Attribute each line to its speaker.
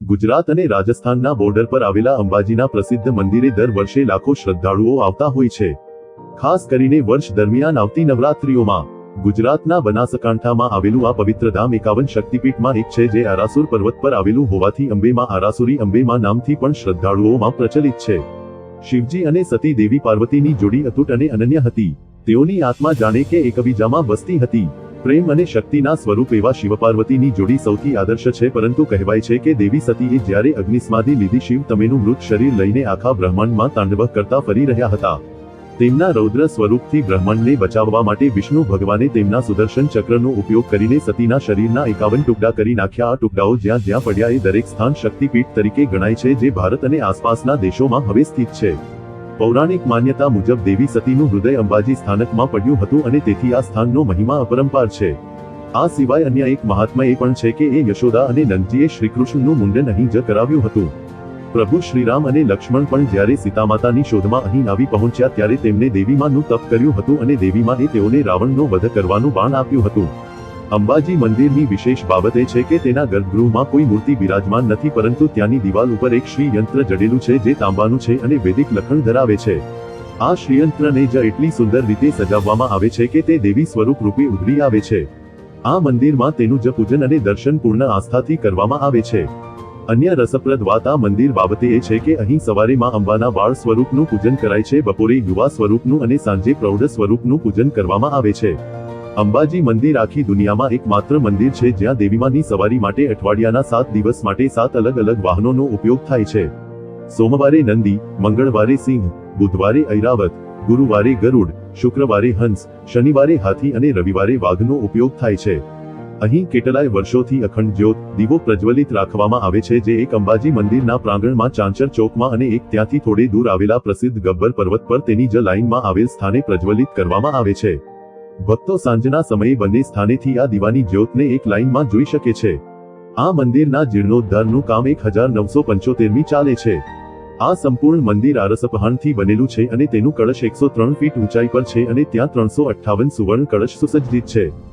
Speaker 1: ગુજરાત અને રાજસ્થાનના બોર્ડર પર આવેલા અંબાજીના પ્રસિદ્ધ મંદિરે દર વર્ષે લાખો શ્રદ્ધાળુઓ આવતા હોય છે. ખાસ કરીને વર્ષ દરમિયાન આવતી નવરાત્રિઓમાં, ગુજરાતના બનાસકાંઠામાં આવેલું આ પવિત્ર ધામ એકાવન શક્તિપીઠમાં એક છે જે આરાસુર પર્વત પર આવેલું હોવાથી અંબેમાં આરાસુરી અંબેમાં નામથી પણ શ્રદ્ધાળુઓમાં પ્રચલિત છે. શિવજી અને સતી દેવી પાર્વતીની જોડી અતૂટ અને અનન્ય હતી. તેઓની આત્મા જાણે કે એકબીજામાં વસતી હતી. પ્રેમ અને શક્તિના સ્વરૂપ એવા શિવપાર્વતીની જોડી સૌથી આદર્શ છે, પરંતુ કહેવાય છે કે દેવી સતીએ જ્યારે અગ્નિસ્માદી લીધી શિવ તમેનું મૃત શરીર લઈને આખા બ્રહ્માંડમાં તાંડવ કરતા ફરી રહ્યા હતા. તેમના રૌદ્ર સ્વરૂપથી બ્રહ્માંડને બચાવવા માટે વિષ્ણુ ભગવાને તેમના સુદર્શન ચક્રનો ઉપયોગ કરીને સતીના શરીરના એકાવન ટુકડા કરી નાખ્યા. આ ટુકડાઓ જ્યાં જ્યાં પડ્યા એ દરેક સ્થાન શક્તિપીઠ તરીકે ગણાય છે, જે ભારત અને આસપાસના દેશોમાં હવે સ્થિત છે. પૌરાણિક માન્યતા મુજબ દેવી સતીનું હૃદય અંબાજી સ્થાનકમાં પડ્યું હતું અને તેથી આ સ્થાનનો મહિમા અપરંપાર છે. આ સિવાય અન્ય એક મહાત્મા એ પણ છે કે એ યશોદા અને નંદજીએ શ્રીકૃષ્ણનું મુંડન અહીં જ કરાવ્યું હતું. પ્રભુ શ્રીરામ અને લક્ષ્મણ પણ જ્યારે સીતામાતાની શોધમાં અહીં આવી પહોંચ્યા ત્યારે તેમણે દેવીમાનું તપ કર્યું હતું અને દેવીમાએ તેઓને રાવણનો વધ કરવાનું બાણ આપ્યું હતું. અંબાજી મંદિરની વિશેષ બાબત એ છે કે તેના ગર્ભગૃહમાં કોઈ મૂર્તિ બિરાજમાન નથી, પરંતુ ત્યાંની દિવાલ ઉપર એક શ્રી યંત્ર જડેલું છે જે તાંબાનું છે અને વૈદિક લખણ ધરાવે છે. આ શ્રીયંત્રને જ એટલી સુંદર રીતે સજાવવામાં આવે છે કે તે દેવી સ્વરૂપ રૂપે ઉભરી આવે છે. આ મંદિરમાં તેનું જ પૂજન અને દર્શન પૂર્ણ આસ્થાથી કરવામાં આવે છે. અન્ય રસપ્રદ વાત આ મંદિર બાબતે એ છે કે અહીં સવારે માં અંબાના બાળ સ્વરૂપનું પૂજન કરાય છે, બપોરે યુવા સ્વરૂપનું અને સાંજે પ્રૌઢ સ્વરૂપનું પૂજન કરવામાં આવે છે. અંબાજી મંદિર આખી દુનિયામાં એકમાત્ર મંદિર છે જ્યાં દેવીમાની સવારી માટે અઠવાડિયાના સાત દિવસ માટે સાત અલગ અલગ વાહનોનો ઉપયોગ થાય છે. સોમવારે નંદી, મંગળવારે સિંહ, બુધવારે ઐરાવત, ગુરુવારે ગરુડ, શુક્રવારે હંસ, શનિવારે હાથી અને રવિવારે વાઘનો ઉપયોગ થાય છે. અહીં કેટલાય વર્ષોથી અખંડ જ્યોત, દીવો પ્રજ્વલિત રાખવામાં આવે છે જે એક અંબાજી મંદિરના પ્રાંગણમાં ચાંચર ચોકમાં અને એક ત્યાંથી થોડે દૂર આવેલા પ્રસિદ્ધ ગબ્બર પર્વત પર તેની જ લાઇનમાં આવેલ સ્થાને પ્રજ્વલિત કરવામાં આવે છે. ભક્તો સાંજના સમયે બંને સ્થાનેથી આ દીવાની જ્યોતને એક લાઇનમાં જોઈ શકે છે. આ મંદિરના જીર્ણોદ્ધારનું કામ એક હજાર નવસો પંચોતેરમી ચાલે છે. આ સંપૂર્ણ મંદિર આરસપહાણથી બનેલું છે અને તેનું કળશ એકસો ત્રણ ફીટ ઊંચાઈ પર છે અને ત્યાં ત્રણસો અઠ્ઠાવન સુવર્ણ કળશ સુસજ્જિત છે.